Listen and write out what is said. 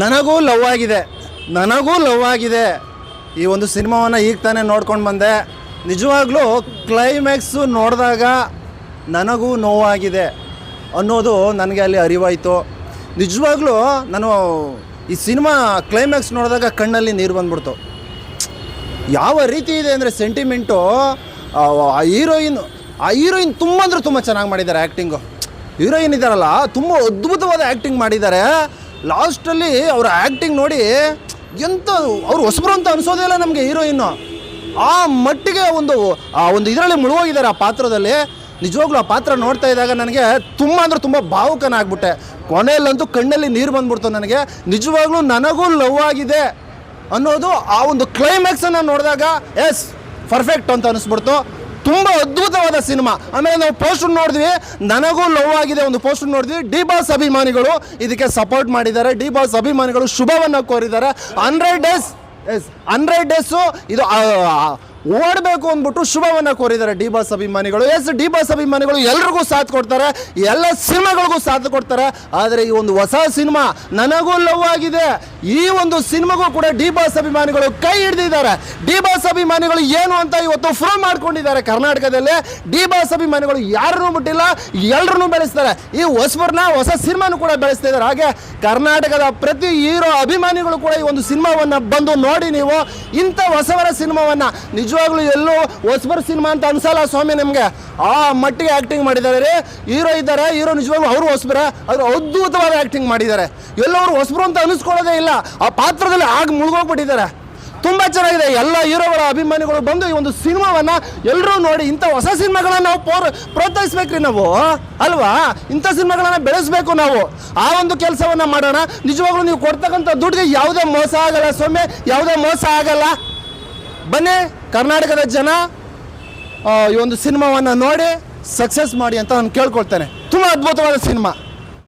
ನನಗೂ ಲವ್ ಆಗಿದೆ. ನನಗೂ ಲವ್ ಆಗಿದೆ. ಈ ಒಂದು ಸಿನಿಮಾವನ್ನು ಈಗ ತಾನೇ ನೋಡ್ಕೊಂಡು ಬಂದೆ. ನಿಜವಾಗ್ಲೂ ಕ್ಲೈಮ್ಯಾಕ್ಸು ನೋಡಿದಾಗ ನನಗೂ ನೋವಾಗಿದೆ ಅನ್ನೋದು ನನಗೆ ಅಲ್ಲಿ ಅರಿವಾಯಿತು. ನಿಜವಾಗ್ಲೂ ನಾನು ಈ ಸಿನಿಮಾ ಕ್ಲೈಮ್ಯಾಕ್ಸ್ ನೋಡಿದಾಗ ಕಣ್ಣಲ್ಲಿ ನೀರು ಬಂದ್ಬಿಡ್ತು. ಯಾವ ರೀತಿ ಇದೆ ಅಂದರೆ ಸೆಂಟಿಮೆಂಟು ಆ ಹೀರೋಯಿನ್ ಆ ಹೀರೋಯಿನ್ ತುಂಬ ಅಂದರೆ ತುಂಬ ಚೆನ್ನಾಗಿ ಮಾಡಿದ್ದಾರೆ ಆ್ಯಕ್ಟಿಂಗು ಹೀರೋಯಿನ್ ಇದ್ದಾರಲ್ಲ, ತುಂಬ ಅದ್ಭುತವಾದ ಆ್ಯಕ್ಟಿಂಗ್ ಮಾಡಿದ್ದಾರೆ. ಲಾಸ್ಟಲ್ಲಿ ಅವರ ಆ್ಯಕ್ಟಿಂಗ್ ನೋಡಿ ಎಂಥ ಅವ್ರು ಹೊಸಬ್ರು ಅಂತ ಅನಿಸೋದೇ ಇಲ್ಲ ನಮಗೆ ಹೀರೋಯಿನ್ನು. ಆ ಮಟ್ಟಿಗೆ ಒಂದು, ಆ ಒಂದು ಇದರಲ್ಲಿ ಮುಳುಗೋಗಿದ್ದಾರೆ ಆ ಪಾತ್ರದಲ್ಲಿ. ನಿಜವಾಗ್ಲೂ ಆ ಪಾತ್ರ ನೋಡ್ತಾ ಇದ್ದಾಗ ನನಗೆ ತುಂಬ ಅಂದರೆ ತುಂಬ ಭಾವುಕನಾಗ್ಬಿಟ್ಟೆ. ಕೊನೆಯಲ್ಲಂತೂ ಕಣ್ಣಲ್ಲಿ ನೀರು ಬಂದ್ಬಿಡ್ತು ನನಗೆ. ನಿಜವಾಗ್ಲೂ ನನಗೂ ಲವ್ ಆಗಿದೆ ಅನ್ನೋದು ಆ ಒಂದು ಕ್ಲೈಮ್ಯಾಕ್ಸನ್ನು ನೋಡಿದಾಗ ಎಸ್ ಪರ್ಫೆಕ್ಟ್ ಅಂತ ಅನಿಸ್ಬಿಡ್ತು. ತುಂಬ ಅದ್ಭುತವಾದ ಸಿನಿಮಾ. ಆಮೇಲೆ ನಾವು ಪೋಸ್ಟರ್ ನೋಡಿದ್ವಿ, ನನಗೂ ಲವ್ ಆಗಿದೆ ಒಂದು ಪೋಸ್ಟರ್ ನೋಡಿದ್ವಿ, ಡಿ ಬಾಸ್ ಅಭಿಮಾನಿಗಳು ಇದಕ್ಕೆ ಸಪೋರ್ಟ್ ಮಾಡಿದ್ದಾರೆ. ಡಿ ಬಾಸ್ ಅಭಿಮಾನಿಗಳು ಶುಭವನ್ನು ಕೋರಿದ್ದಾರೆ. Hundred days yes hundred days ಇದು ಓಡಬೇಕು ಅಂದ್ಬಿಟ್ಟು ಶುಭವನ್ನು ಕೋರಿದ್ದಾರೆ ಡಿ ಬಾಸ್ ಅಭಿಮಾನಿಗಳು. ಎಸ್, ಡಿ ಬಾಸ್ ಅಭಿಮಾನಿಗಳು ಎಲ್ರಿಗೂ ಸಾಥ್ ಕೊಡ್ತಾರೆ, ಎಲ್ಲ ಸಿನಿಮಾಗಳಿಗೂ ಸಾಥ್ ಕೊಡ್ತಾರೆ. ಆದರೆ ಈ ಒಂದು ಹೊಸ ಸಿನಿಮಾ ನನಗೂ ಲವ್ ಆಗಿದೆ. ಈ ಒಂದು ಸಿನಿಮಾಗೂ ಕೂಡ ಡಿ ಬಾಸ್ ಅಭಿಮಾನಿಗಳು ಕೈ ಹಿಡಿದಿದ್ದಾರೆ. ಡಿ ಬಾಸ್ ಅಭಿಮಾನಿಗಳು ಏನು ಅಂತ ಇವತ್ತು ಪ್ರೂವ್ ಮಾಡ್ಕೊಂಡಿದ್ದಾರೆ ಕರ್ನಾಟಕದಲ್ಲಿ. ಡಿ ಬಾಸ್ ಅಭಿಮಾನಿಗಳು ಯಾರನ್ನೂ ಬಿಟ್ಟಿಲ್ಲ ಎಲ್ಲರನ್ನೂ ಬೆಳೆಸ್ತಾರೆ. ಈ ಹೊಸಬರ್ನ ಹೊಸ ಸಿನಿಮಾನು ಕೂಡ ಬೆಳೆಸ್ತಾ ಇದ್ದಾರೆ. ಹಾಗೆ ಕರ್ನಾಟಕದ ಪ್ರತಿ ಹೀರೋ ಅಭಿಮಾನಿಗಳು ಕೂಡ ಈ ಒಂದು ಸಿನಿಮಾವನ್ನು ಬಂದು ನೋಡಿ ನೀವು. ಇಂಥ ಹೊಸವರ ಸಿನಿಮಾವನ್ನು ನಿಜವಾಗ್ಲೂ ಎಲ್ಲೋ ಹೊಸಬರ್ ಸಿನಿಮಾ ಅಂತ ಅನ್ಸಲ್ಲ ಸ್ವಾಮಿ ನಿಮಗೆ. ಆ ಮಟ್ಟಿಗೆ ಆ್ಯಕ್ಟಿಂಗ್ ಮಾಡಿದ್ದಾರೆ ರೀ. ಹೀರೋ ಇದ್ದಾರೆ ಹೀರೋ ನಿಜವಾಗ್ಲೂ ಅವರು ಹೊಸಬರ ಅದ್ರ ಅದ್ಭುತವಾದ ಆ್ಯಕ್ಟಿಂಗ್ ಮಾಡಿದ್ದಾರೆ. ಎಲ್ಲವರು ಹೊಸಬರು ಅಂತ ಅನಿಸ್ಕೊಳ್ಳೋದೇ ಇಲ್ಲ. ಆ ಪಾತ್ರದಲ್ಲಿ ಆಗ ಮುಳುಗೋಗ್ಬಿಟ್ಟಿದ್ದಾರೆ. ತುಂಬ ಚೆನ್ನಾಗಿದೆ. ಎಲ್ಲ ಹೀರೋಗಳ ಅಭಿಮಾನಿಗಳು ಬಂದು ಈ ಒಂದು ಸಿನಿಮಾವನ್ನು ಎಲ್ಲರೂ ನೋಡಿ ಇಂಥ ಹೊಸ ಸಿನಿಮಾಗಳನ್ನ ನಾವು ಪೋರ್, ಪ್ರೋತ್ಸಾಹಿಸ್ಬೇಕ್ರಿ ನಾವು. ಅಲ್ವಾ? ಇಂಥ ಸಿನಿಮಾಗಳನ್ನ ಬೆಳೆಸಬೇಕು ನಾವು. ಆ ಒಂದು ಕೆಲಸವನ್ನು ಮಾಡೋಣ. ನಿಜವಾಗ್ಲೂ ನೀವು ಕೊಡ್ತಕ್ಕಂಥ ದುಡ್ಡಿಗೆ ಯಾವುದೇ ಮೋಸ ಆಗಲ್ಲ ಸೊಮ್ಮೆ ಯಾವುದೇ ಮೋಸ ಆಗಲ್ಲ. ಬನ್ನಿ, ಕರ್ನಾಟಕದ ಜನ ಈ ಒಂದು ಸಿನಿಮಾವನ್ನು ನೋಡಿ ಸಕ್ಸಸ್ ಮಾಡಿ ಅಂತ ನಾನು ಕೇಳ್ಕೊಳ್ತೇನೆ. ತುಂಬ ಅದ್ಭುತವಾದ ಸಿನಿಮಾ.